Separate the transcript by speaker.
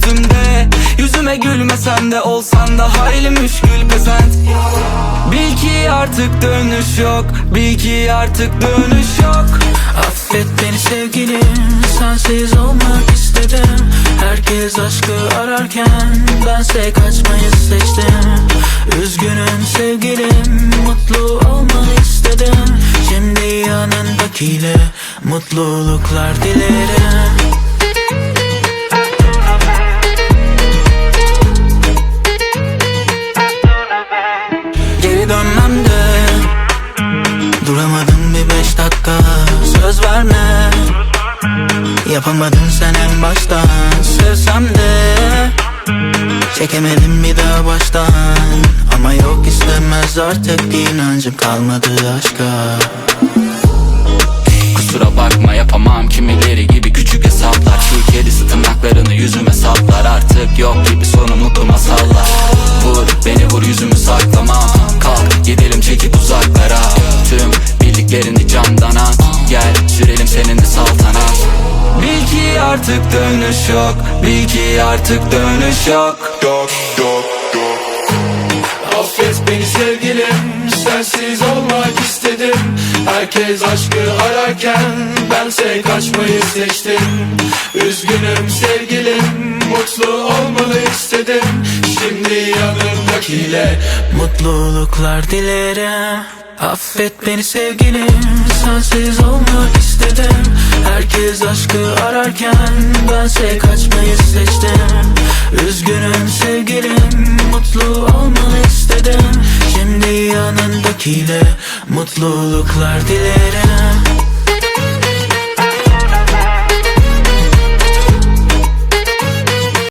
Speaker 1: üstümde. Yüzüme gülmesen de Olsan da hayli müşkül pesent. Bil ki artık dönüş yok Bil ki artık dönüş yok.
Speaker 2: Affet beni sevgilim Sensiz olmak istedim. Herkes aşkı ararken Bense kaçmayı seçtim. Üzgünüm sevgilim Mutlu olmanı istedim. Şimdi yanındakiyle Mutluluklar dilerim Duramadım bir beş dakika. Söz verme. Yapamadın sen en baştan. Sevsem de Çekemedim bir daha baştan. Ama yok istemez artık inancım kalmadı aşka.
Speaker 1: Kusura bakma yapamam. Kimileri gibi küçük hesaplar. Çiğ kedisi tırnaklarını yüzüme saplar. Artık yok gibi sorumluluk masallar Vur beni vur yüzümü saklamam artık dönüş yok. Bil ki artık dönüş yok.
Speaker 3: Yok yok yok
Speaker 4: Affet beni sevgilim Sensiz olmak istedim. Herkes aşkı ararken Bense kaçmayı seçtim. Üzgünüm sevgilim Mutlu olmalı istedim. Şimdi yanımdakiyle
Speaker 2: Mutluluklar dilerim. Affet beni sevgilim Sensiz olmak istedim. Herkes ararken Bense kaçmayı seçtim. Üzgünüm sevgilim Mutlu olmanı istedim. Şimdi yanındakiyle Mutluluklar dilerim